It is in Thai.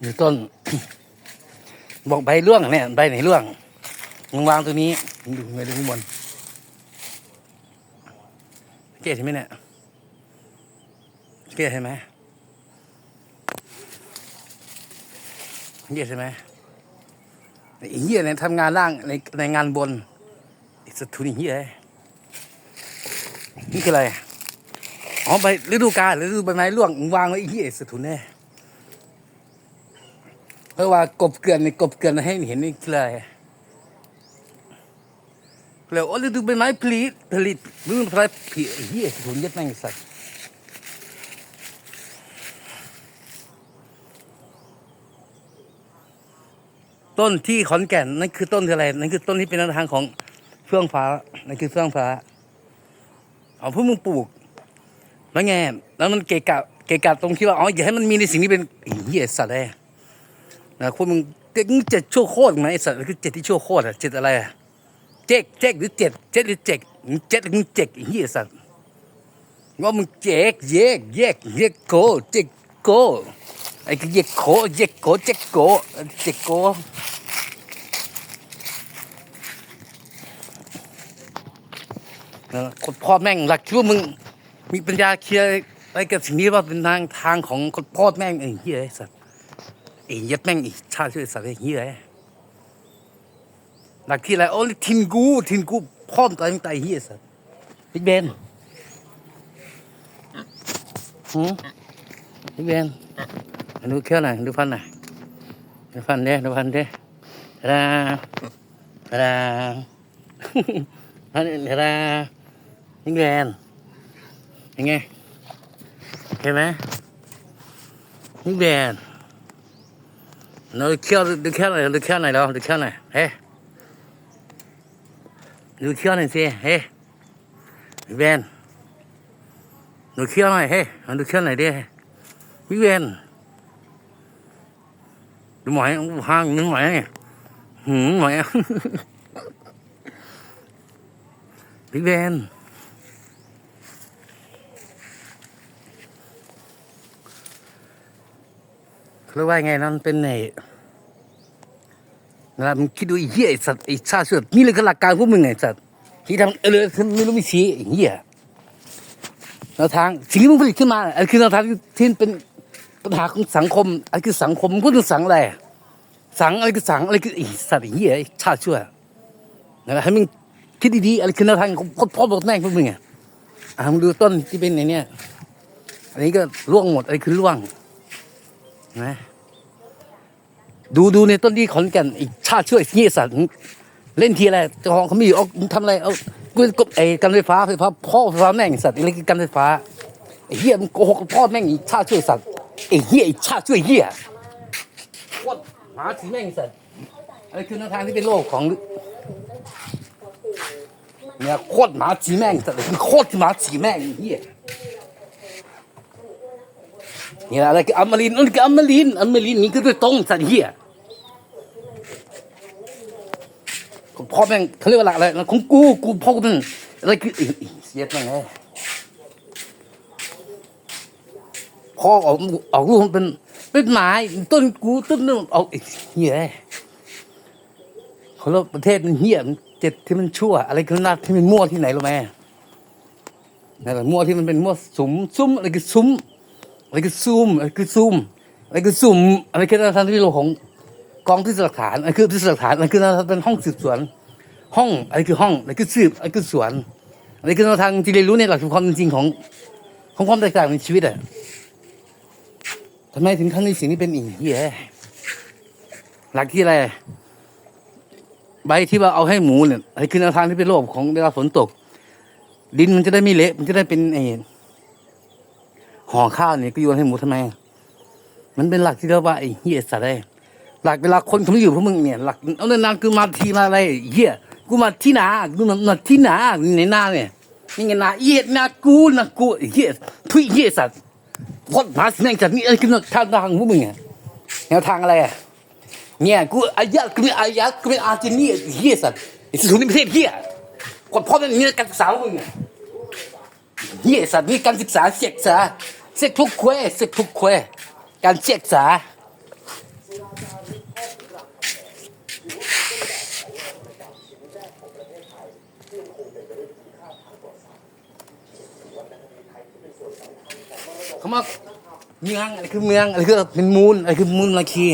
อยู่ต้น บอกใบร่วงเนี่ยใบไหนร่วงมึงวางตัวนี้ดูไปดูข้างบนเกตเห็นไหมเนี่ยเกตเห็นไหมเกตเห็นไหมไอ้เหี้ยเนี่ยทำงานล่างในในงานบนไอ้สถุนไอ้เหี้ยนี่คืออะไรอ๋อใบฤดูกาลฤดูใบไม้ร่วงมึงวางไว้ไอ้เหี้ยไอ้สถุนแน่เพ ราะว่ากบเกลือนในกบเกลือนให้เห็นนี่คืออะไรแล้วโอ้ฤดูใบไม้ผลิตผลิตมึงผลิตผลิตไอ้เหี้ยถุนยัดแม่งไอ้สัตว์ต้นที่ขอนแก่นนั่นคือต้นอะไรนั่นคือต้นที่เป็นทางของเฟื่องฟ้านั่นคือเฟื่องฟ้าเอาพวกมึงปลูกแล้วไงแล้วมันเกะกะเกะกะตรงที่ว่าอ๋ออย่าให้มันมีในสิ่งที่เป็นเหี้ยสัตว์เลย นะคุณมึงเจ็ดเจ็ดชั่วโคตรไหมไอ้สัตว์คือเจ็ดที่ชั่วโคตรอะเจ็ดอะไรอะเจ๊กเจ๊กหรือเจ็ดเจ็ดหรือเจ็กมึงเจ็ดหรือมึงเจ็กไอ้เหี้ยสัตว์ว่ามึงเจ๊กเยกเยกเยกโกเจ๊กโกไอ้คือเยกโกเยกโกเจ๊กโกเจ๊กโกนะคนพ่อแม่งหลักคิดว่ามึงมีปัญญาเคลียร์ไรกับสิ่งนี้ว่าเป็นทางทางของคนพ่อแม่งไอ้เหี้ยไอ้สัตว์ อ้ยัดแม่งอีกชาช่วยสัตว์ไอ้เหี้ยไอ้หลักที่ไรโอ้ยทินกูทินกูพร้อมตายมึงตายเหี้ยสัตว์ nó kia được kia này, được kia này đâu được kia này. Hê. Được kia này xe, hê. Ven được kia này, hê. Được kia này đi quý ven đúng mày cũng hang nhưng mày này hử mày quý ven รู้ว่าไงนั่นเป็นไอ้นะครับมึงคิดดูไอ้เหี้ยไอ้สัตว์ไอ้ชาติเสือนี่เลยคือหลักการพวกมึงไงสัตว์ที่ทำเออเลยไม่รู้ไม่ชี้ไอ้เหี้ยแนวทางสิ่งที่มึงผลิตขึ้นมาไอคือแนวทางที่เป็นปัญหาของสังคมไอคือสังคมพูดถึงสังอะไรสังอะไรคือสังอะไรคือไอ้สัตว์ไอ้เหี้ยไอ้ชาติชั่วนะครับให้มึงคิดดีๆอะไรคือแนวทางของพ่อพ่อบอกแม่พวกมึงอะอะมึงดูต้นที่เป็นไอเนี่ยอันนี้ก็ร่วงหมดอะไรคือร่วง นะดูดูในต้นที่ขอนแก่นอีกชาติช่วยยี่สัตว์เล่นทีอะไรเจ้าของเขาม่อยู่เอาทำอะไรเอากูกบไอ้การไฟฟ้าไฟฟ้าพ่อไฟฟ้าแม่งสัตว์อะไรการไฟฟ้าไอ้เหี้ยมโกหกพ่อแม่งอีกชาติช่วยสัตว์ไอ้เหี้ยไอ้ชาติช่วยเหี้ยโคตรหมาสีแม่งสัตว์อะไรคือแนวทางที่เป็นโลกของเนี่ยโคตรหมาสีแม่งสัตว์โคตรหมาสีแม่งไอ้เหี้ย นี่ยอะไรคืออมรินทร์นั่นคืออมรินทร์อมรินนี่คือตัวตรงสัตว์เหี้ยของพ่อแม่งเขาเรียกว่าอะไรนะของกู กูพ่อกูเป็นอะไรคืออีอีเสียดม่งไงพ่อออกออกลูกมันเป็นเป็นไม้ต้นกูต้นนึงออกเหี้ยเขาเรียกประเทศมันเหี้ยมันเจ็ดที่มันชั่ว อะไรคือนาที่มันมั่วที่ไหนรู้ไหมนั่นแหละมั่วที่มันเป็นมั่วสุมซุ้มอะไรคือซุ้ม อะไรคือซูมอะไรคือซูมอะไรคือซูมอะไรคือทางที่โลของกองพิสูจน์หลักฐานอะไรคือพิสูจน์หลักฐานอะไรคือเป็นห้องสืบสวน ห้องอะไรคือห้องอะไรคือสืบอะไรคือสวนอะไรคือแนวทางที่เรียนรู้ในหลักความจริงของของความแตกต่างในชีวิตอะทำไมถึงครั้งนี้สิ่งนี้เป็นอีกเหี้ยหลักที่อะไรใบที่ว่าเอาให้หมูเนี่ยอะไรคือแนวทางที่เป็นโลกของเวลาฝนตก ดินมันจะได้ไม่เละมันจะได้เป็นไอ้ ห่อข้าวเนี่ยก็โยนให้หมูทำไม มันเป็นหลักที่เรียกว่าไอ้เหี้ยสัตว์เลยหลักเวลาคนเขาไม่อยู่พวกมึงเนี่ยหลักเอานานๆกูมาทีมาอะไรเหี้ยกูมาที่หนากูมาที่หนาในหน้าเนี่ยนี่ไงนาเหี้ยนากูนากูเหี้ยทุยเหี้ยสัตว์พอดมาแม่งจัดนี่ไอ้คือทางทางพวกมึงอะแนวทางอะไรอะเนี่ยกูอายะกูเป็นอายะกูเป็นอาร์เจนีเหี้ยสัตว์ไอ้สุดในประเทศเหี้ยคนพ่อเป็นเนี่ยการศึกษาพวกมึงอะเฮียสัตว์มีการศึกษาเสกษา C'est pourquoi, c'est pourquoi. การเช็กษาเขาบอเมืองอะไรคือเมืองอะไรคือเป็นมูลอะไรคือมูลนาคี